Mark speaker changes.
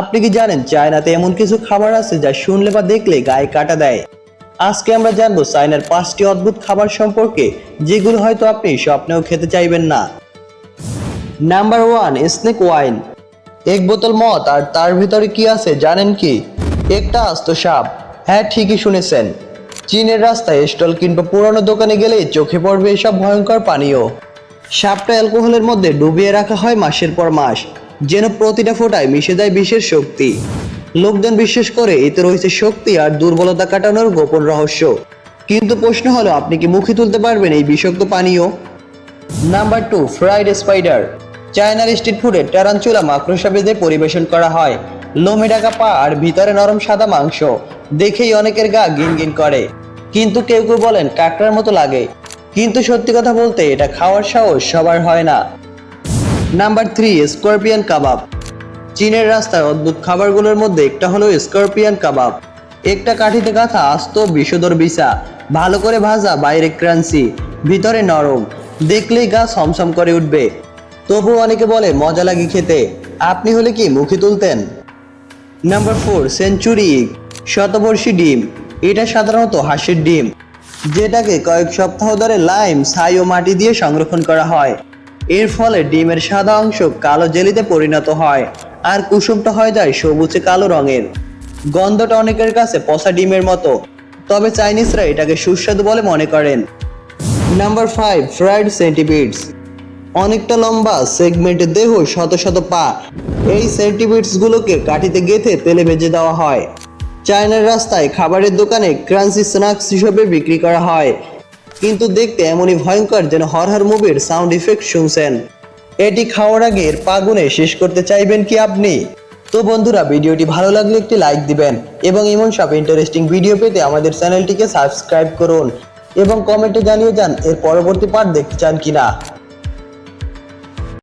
Speaker 1: আপনি কি জানেন, চায়নাতে এমন কিছু খাবার আছে যা শুনলে বা দেখলে গায়ে কাটা দেয়? আজকে আমরা জানব চায়নার পাঁচটি অদ্ভুত খাবার সম্পর্কে, যেগুলো হয়তো আপনি স্বপ্নেও খেতে চাইবেন না। নাম্বার ওয়ান স্নেক ওয়াইন এক বোতল মদ, আর তার ভিতরে কি আছে জানেন কি? একটা আস্ত সাপ। হ্যাঁ ঠিকই শুনেছেন। চীনের রাস্তায় স্টল কিংবা পুরনো দোকানে গেলে চোখে পড়বে এসব ভয়ঙ্কর পানীয়। সাপটা অ্যালকোহলের মধ্যে ডুবিয়ে রাখা হয় মাসের পর মাস। যেন প্রতিটা ফোঁটায় মিশে যায় বিশেষ শক্তি। লোকজন বিশ্বাস করে এতে রয়েছে শক্তি আর দুর্বলতা কাটানোর গোপন রহস্য। কিন্তু প্রশ্ন হলো, আপনি কি মুখে তুলতে পারবেন এই বিষাক্ত পানীয়? Number two, fried spider. চায়নার স্ট্রিট ফুডে ট্যারাঞ্চুলা মাকড়সা বেঁধে পরিবেশন করা হয়। লোমে ঢাকা পা আর ভিতরে নরম সাদা মাংস। দেখেই অনেকের গা গিন গিন করে। কিন্তু কেউ কেউ বলেন, কাকড়ার মতো লাগে। কিন্তু সত্যি কথা বলতে, এটা খাওয়ার সাহস সবার হয় না। নাম্বার থ্রি স্করপিয়ান কাবাব চীনের রাস্তায় অদ্ভুত খাবারগুলোর মধ্যে একটা হলো স্করপিয়ান কাবাব একটা কাঠিতে গাঁথা আস্ত বিষদর বিছা, ভালো করে ভাজা, বাইরে ক্রাঞ্চি ভিতরে নরম। দেখলেই গা সমসম করে উঠবে। তবু অনেকে বলে, মজা লাগে খেতে। আপনি হলে কি মুখে তুলতেন? নাম্বার ফোর সেঞ্চুরি শতবর্ষী ডিম। এটা সাধারণত হাঁসের ডিম, যেটাকে কয়েক সপ্তাহ ধরে লাইম ছাই ও মাটি দিয়ে সংরক্ষণ করা হয়। এর ফলে ডিমের সাদা অংশ কালো জেলিতে পরিণত হয়, আর কুসুমটা হয়ে যায় সবুজে কালো রঙের। গন্ধটা অনেকের কাছে পচা ডিমের মতো, তবে চাইনিজরা এটাকে সুস্বাদু বলে মনে করেন। নাম্বার ফাইভ ফ্রাইড সেন্টিপিডস অনেকটা লম্বা সেগমেন্টের দেহ শত শত পা। এই সেন্টিপিডস গুলোকে কাঠিতে গেথে তেলে ভেজে দেওয়া হয়। চায়নার রাস্তায় খাবারের দোকানে ক্রাঞ্চি স্ন্যাক্স হিসেবে বিক্রি করা হয়। কিন্তু দেখতে এমনই ভয়ঙ্কর যেন হরহর মুভির সাউন্ড ইফেক্ট শুনছেন। এটি খাওয়ার আগে এর পাগুনে শেষ করতে চাইবেন কি আপনি? তো বন্ধুরা, ভিডিওটি ভালো লাগলে একটি লাইক দিবেন এবং এমন সব ইন্টারেস্টিং ভিডিও পেতে আমাদের চ্যানেলটিকে সাবস্ক্রাইব করুন এবং কমেন্টে জানিয়ে যান এর পরবর্তী পার্ট দেখতে চান কিনা।